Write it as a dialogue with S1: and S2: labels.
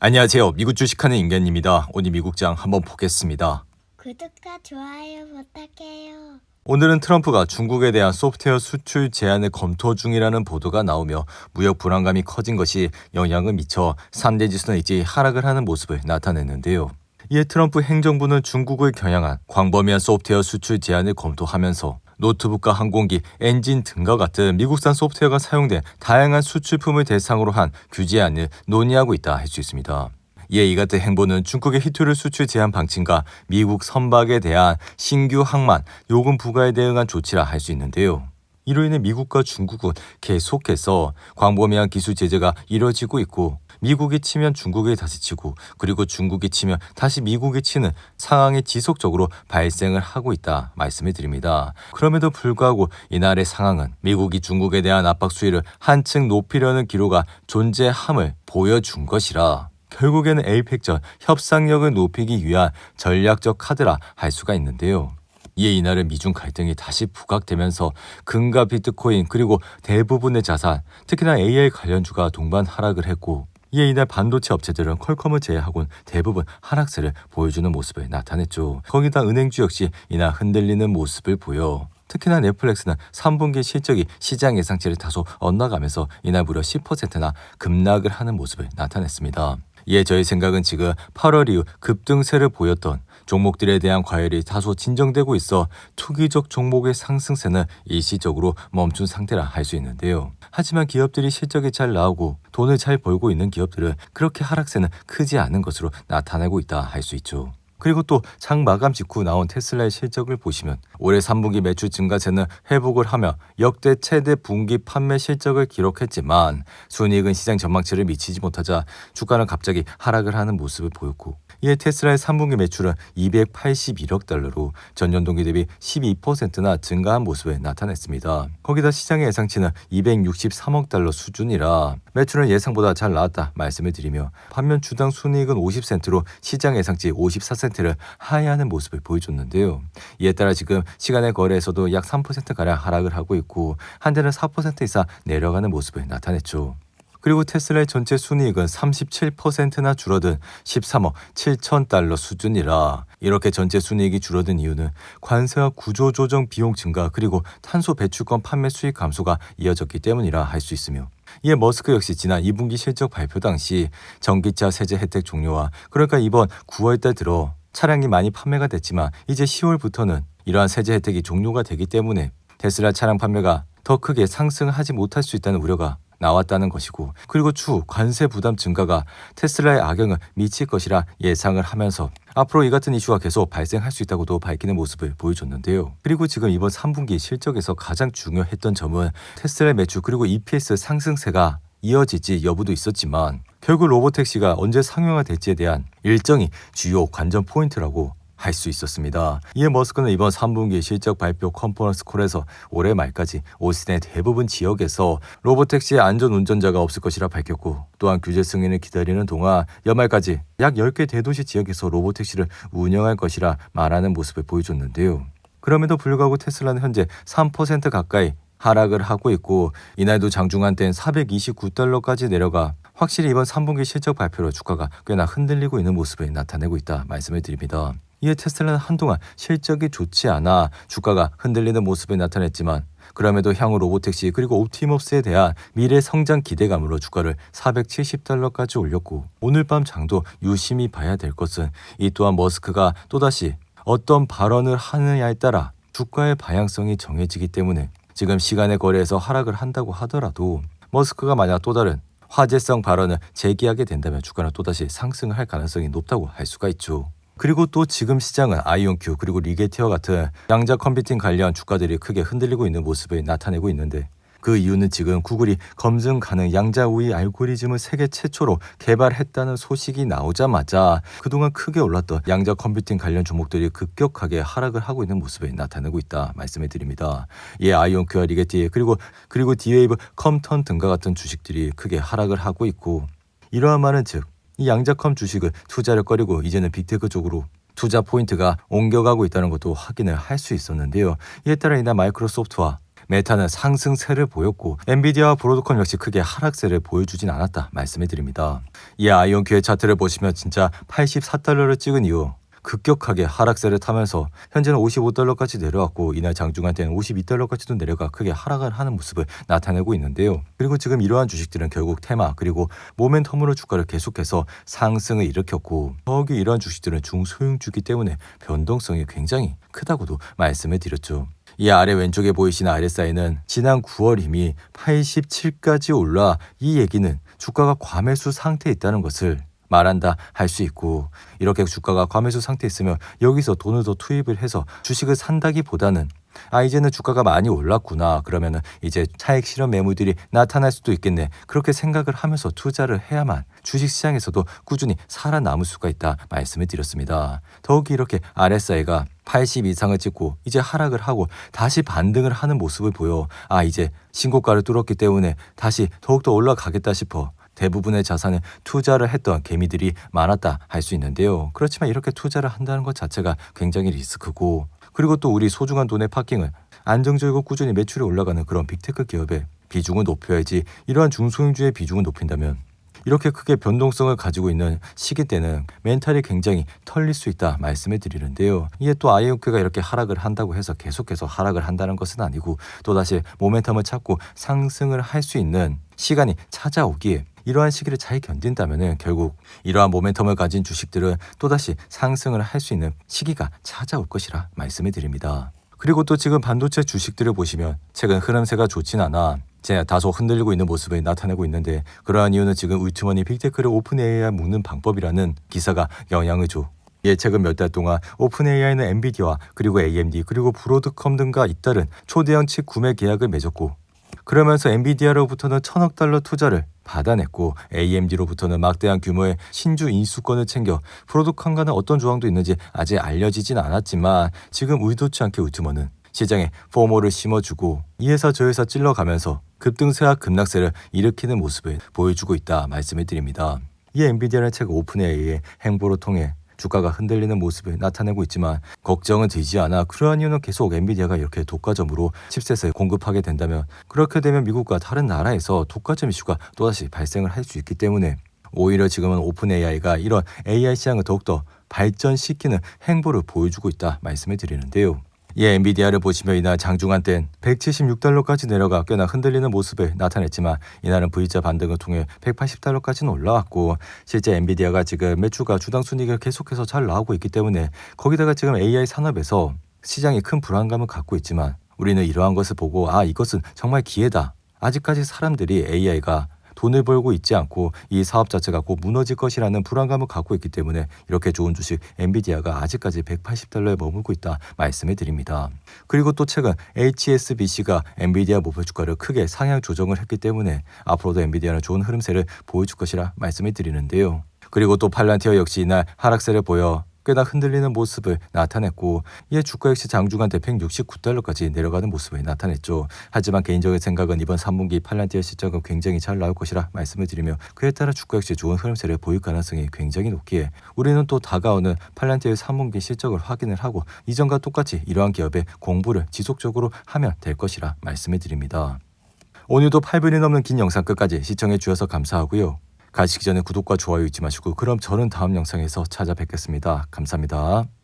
S1: 안녕하세요. 미국 주식하는 인견입니다. 오늘 미국장 한번 보겠습니다.
S2: 구독과 좋아요 부탁해요.
S1: 오늘은 트럼프가 중국에 대한 소프트웨어 수출 제한을 검토 중이라는 보도가 나오며 무역 불안감이 커진 것이 영향을 미쳐 3대 지수는 일찍 하락을 하는 모습을 나타냈는데요. 이에 트럼프 행정부는 중국을 겨냥한 광범위한 소프트웨어 수출 제한을 검토하면서 노트북과 항공기, 엔진 등과 같은 미국산 소프트웨어가 사용된 다양한 수출품을 대상으로 한 규제안을 논의하고 있다 할 수 있습니다. 이에 이 같은 행보는 중국의 히토류 수출 제한 방침과 미국 선박에 대한 신규 항만 요금 부과에 대응한 조치라 할 수 있는데요. 이로 인해 미국과 중국은 계속해서 광범위한 기술 제재가 이뤄지고 있고 미국이 치면 중국이 다시 치고 그리고 중국이 치면 다시 미국이 치는 상황이 지속적으로 발생을 하고 있다 말씀을 드립니다. 그럼에도 불구하고 이날의 상황은 미국이 중국에 대한 압박 수위를 한층 높이려는 기로가 존재함을 보여준 것이라 결국에는 에이펙전 협상력을 높이기 위한 전략적 카드라 할 수가 있는데요. 이에 이날은 미중 갈등이 다시 부각되면서 금과 비트코인 그리고 대부분의 자산, 특히나 AI 관련주가 동반 하락을 했고 이에 이날 반도체 업체들은 퀄컴을 제외하고는 대부분 하락세를 보여주는 모습을 나타냈죠. 거기다 은행주 역시 이날 흔들리는 모습을 보여 특히나 넷플릭스는 3분기 실적이 시장 예상치를 다소 엇나가면서 이날 무려 10%나 급락을 하는 모습을 나타냈습니다. 이에 저의 생각은 지금 8월 이후 급등세를 보였던 종목들에 대한 과열이 다소 진정되고 있어 투기적 종목의 상승세는 일시적으로 멈춘 상태라 할 수 있는데요. 하지만 기업들이 실적이 잘 나오고 돈을 잘 벌고 있는 기업들은 그렇게 하락세는 크지 않은 것으로 나타나고 있다 할 수 있죠. 그리고 또 장 마감 직후 나온 테슬라의 실적을 보시면 올해 3분기 매출 증가세는 회복을 하며 역대 최대 분기 판매 실적을 기록했지만 순이익은 시장 전망치를 미치지 못하자 주가는 갑자기 하락을 하는 모습을 보였고 이에 테슬라의 3분기 매출은 281억 달러로 전년 동기 대비 12%나 증가한 모습을 나타냈습니다. 거기다 시장의 예상치는 263억 달러 수준이라 매출은 예상보다 잘 나왔다 말씀을 드리며 반면 주당 순이익은 50센트로 시장 예상치 54센트를 하회하는 모습을 보여줬는데요. 이에 따라 지금 시간의 거래에서도 약 3%가량 하락을 하고 있고 한 대는 4% 이상 내려가는 모습을 나타냈죠. 그리고 테슬라의 전체 순이익은 37%나 줄어든 13억 7천 달러 수준이라 이렇게 전체 순이익이 줄어든 이유는 관세와 구조 조정 비용 증가 그리고 탄소 배출권 판매 수익 감소가 이어졌기 때문이라 할 수 있으며 이에 머스크 역시 지난 2분기 실적 발표 당시 전기차 세제 혜택 종료와 그러니까 이번 9월달 들어 차량이 많이 판매가 됐지만 이제 10월부터는 이러한 세제 혜택이 종료가 되기 때문에 테슬라 차량 판매가 더 크게 상승하지 못할 수 있다는 우려가 나왔다는 것이고 그리고 추후 관세 부담 증가가 테슬라의 악영을 미칠 것이라 예상을 하면서 앞으로 이 같은 이슈가 계속 발생할 수 있다고도 밝히는 모습을 보여줬는데요. 그리고 지금 이번 3분기 실적에서 가장 중요했던 점은 테슬라의 매출 그리고 EPS 상승세가 이어질지 여부도 있었지만 결국 로보택시가 언제 상용화 될지에 대한 일정이 주요 관전 포인트라고 할 수 있었습니다. 이에 머스크는 이번 3분기 실적 발표 컨퍼런스 콜에서 올해 말까지 오스틴의 대부분 지역에서 로보택시의 안전 운전자가 없을 것이라 밝혔고 또한 규제 승인을 기다리는 동안 연말까지 약 10개 대도시 지역에서 로보택시를 운영할 것이라 말하는 모습을 보여줬는데요. 그럼에도 불구하고 테슬라는 현재 3% 가까이 하락을 하고 있고 이날도 장중한 때는 429달러까지 내려가 확실히 이번 3분기 실적 발표로 주가가 꽤나 흔들리고 있는 모습을 나타내고 있다 말씀을 드립니다. 이에 테슬라는 한동안 실적이 좋지 않아 주가가 흔들리는 모습을 나타냈지만 그럼에도 향후 로보택시 그리고 옵티머스에 대한 미래 성장 기대감으로 주가를 470달러까지 올렸고 오늘 밤 장도 유심히 봐야 될 것은 이 또한 머스크가 또다시 어떤 발언을 하느냐에 따라 주가의 방향성이 정해지기 때문에 지금 시간의 거래에서 하락을 한다고 하더라도 머스크가 만약 또 다른 화제성 발언을 제기하게 된다면 주가는 또다시 상승할 가능성이 높다고 할 수가 있죠. 그리고 또 지금 시장은 아이온큐 그리고 리게티어 같은 양자 컴퓨팅 관련 주가들이 크게 흔들리고 있는 모습을 나타내고 있는데 그 이유는 지금 구글이 검증 가능 양자 우위 알고리즘을 세계 최초로 개발했다는 소식이 나오자마자 그동안 크게 올랐던 양자 컴퓨팅 관련 종목들이 급격하게 하락을 하고 있는 모습을 나타내고 있다 말씀을 드립니다. 이에 아이온큐와 리게티 그리고 그리고 디웨이브 컴턴 등과 같은 주식들이 크게 하락을 하고 있고 이러한 말은 즉 이 양자컴 주식을 투자를 꺼리고 이제는 빅테크 쪽으로 투자 포인트가 옮겨가고 있다는 것도 확인을 할 수 있었는데요. 이에 따라 이날 마이크로소프트와 메타는 상승세를 보였고 엔비디아와 브로드컴 역시 크게 하락세를 보여주진 않았다 말씀해 드립니다. 이 아이온큐의 차트를 보시면 진짜 84달러를 찍은 이후 급격하게 하락세를 타면서 현재는 55달러까지 내려왔고 이날 장중한 때는 52달러까지도 내려가 크게 하락을 하는 모습을 나타내고 있는데요. 그리고 지금 이러한 주식들은 결국 테마 그리고 모멘텀으로 주가를 계속해서 상승을 일으켰고 더욱이 이러한 주식들은 중소형주기 때문에 변동성이 굉장히 크다고도 말씀을 드렸죠. 이 아래 왼쪽에 보이시는 RSI는 지난 9월 이미 87까지 올라 이 얘기는 주가가 과매수 상태에 있다는 것을 말한다 할 수 있고 이렇게 주가가 과매수 상태에 있으면 여기서 돈을 더 투입을 해서 주식을 산다기보다는 아 이제는 주가가 많이 올랐구나 그러면은 이제 차익 실현 매물들이 나타날 수도 있겠네 그렇게 생각을 하면서 투자를 해야만 주식 시장에서도 꾸준히 살아남을 수가 있다 말씀을 드렸습니다. 더욱이 이렇게 RSI가 80 이상을 찍고 이제 하락을 하고 다시 반등을 하는 모습을 보여 아 이제 신고가를 뚫었기 때문에 다시 더욱더 올라가겠다 싶어 대부분의 자산에 투자를 했던 개미들이 많았다 할 수 있는데요. 그렇지만 이렇게 투자를 한다는 것 자체가 굉장히 리스크고 그리고 또 우리 소중한 돈의 파킹을 안정적이고 꾸준히 매출이 올라가는 그런 빅테크 기업의 비중을 높여야지 이러한 중소형주의 비중을 높인다면 이렇게 크게 변동성을 가지고 있는 시기 때는 멘탈이 굉장히 털릴 수 있다 말씀을 드리는데요. 이게 또 아이오크가 이렇게 하락을 한다고 해서 계속해서 하락을 한다는 것은 아니고 또다시 모멘텀을 찾고 상승을 할 수 있는 시간이 찾아오기에 이러한 시기를 잘 견딘다면 결국 이러한 모멘텀을 가진 주식들은 또다시 상승을 할 수 있는 시기가 찾아올 것이라 말씀을 드립니다. 그리고 또 지금 반도체 주식들을 보시면 최근 흐름세가 좋진 않아 제 다소 흔들리고 있는 모습을 나타내고 있는데 그러한 이유는 지금 울트머니 빅테크를 오픈 AI와 묶는 방법이라는 기사가 영향을 줘. 예, 최근 몇 달 동안 오픈 AI는 엔비디아 그리고 AMD 그리고 브로드컴 등과 잇따른 초대형 칩 구매 계약을 맺었고 그러면서 엔비디아로부터는 천억 달러 투자를 받아냈고 AMD로부터는 막대한 규모의 신주 인수권을 챙겨 프로듀컨과는 어떤 조항도 있는지 아직 알려지진 않았지만 지금 의도치 않게 울트머는 시장에 포모를 심어주고 이 회사 저 회사 찔러가면서 급등세와 급락세를 일으키는 모습을 보여주고 있다 말씀을 드립니다. 이 엔비디아는 최근 오픈 AI의 행보를 통해 주가가 흔들리는 모습을 나타내고 있지만 걱정은 되지 않아 그러한 이유는 계속 엔비디아가 이렇게 독과점으로 칩셋을 공급하게 된다면 그렇게 되면 미국과 다른 나라에서 독과점 이슈가 또다시 발생을 할 수 있기 때문에 오히려 지금은 오픈 AI가 이런 AI 시장을 더욱더 발전시키는 행보를 보여주고 있다 말씀을 드리는데요. 이 엔비디아를 보시면 이날 장중한 땐 176달러까지 내려가 꽤나 흔들리는 모습을 나타냈지만 이날은 V자 반등을 통해 180달러까지는 올라왔고 실제 엔비디아가 지금 매출과 주당 순이익을 계속해서 잘 나오고 있기 때문에 거기다가 지금 AI 산업에서 시장이 큰 불안감을 갖고 있지만 우리는 이러한 것을 보고 아 이것은 정말 기회다. 아직까지 사람들이 AI가 돈을 벌고 있지 않고 이 사업 자체가 곧 무너질 것이라는 불안감을 갖고 있기 때문에 이렇게 좋은 주식 엔비디아가 아직까지 180달러에 머물고 있다 말씀을 드립니다. 그리고 또 최근 HSBC가 엔비디아 목표 주가를 크게 상향 조정을 했기 때문에 앞으로도 엔비디아는 좋은 흐름세를 보여줄 것이라 말씀을 드리는데요. 그리고 또 팔란티어 역시 이날 하락세를 보여 꽤나 흔들리는 모습을 나타냈고 이에 주가 역시 장중한 대 169달러까지 내려가는 모습을 나타냈죠. 하지만 개인적인 생각은 이번 3분기 팔란티어 실적은 굉장히 잘 나올 것이라 말씀을 드리며 그에 따라 주가 역시 좋은 흐름세를 보일 가능성이 굉장히 높기에 우리는 또 다가오는 팔란티어의 3분기 실적을 확인을 하고 이전과 똑같이 이러한 기업의 공부를 지속적으로 하면 될 것이라 말씀을 드립니다. 오늘도 8분이 넘는 긴 영상 끝까지 시청해 주셔서 감사하고요. 가시기 전에 구독과 좋아요 잊지 마시고 그럼 저는 다음 영상에서 찾아뵙겠습니다. 감사합니다.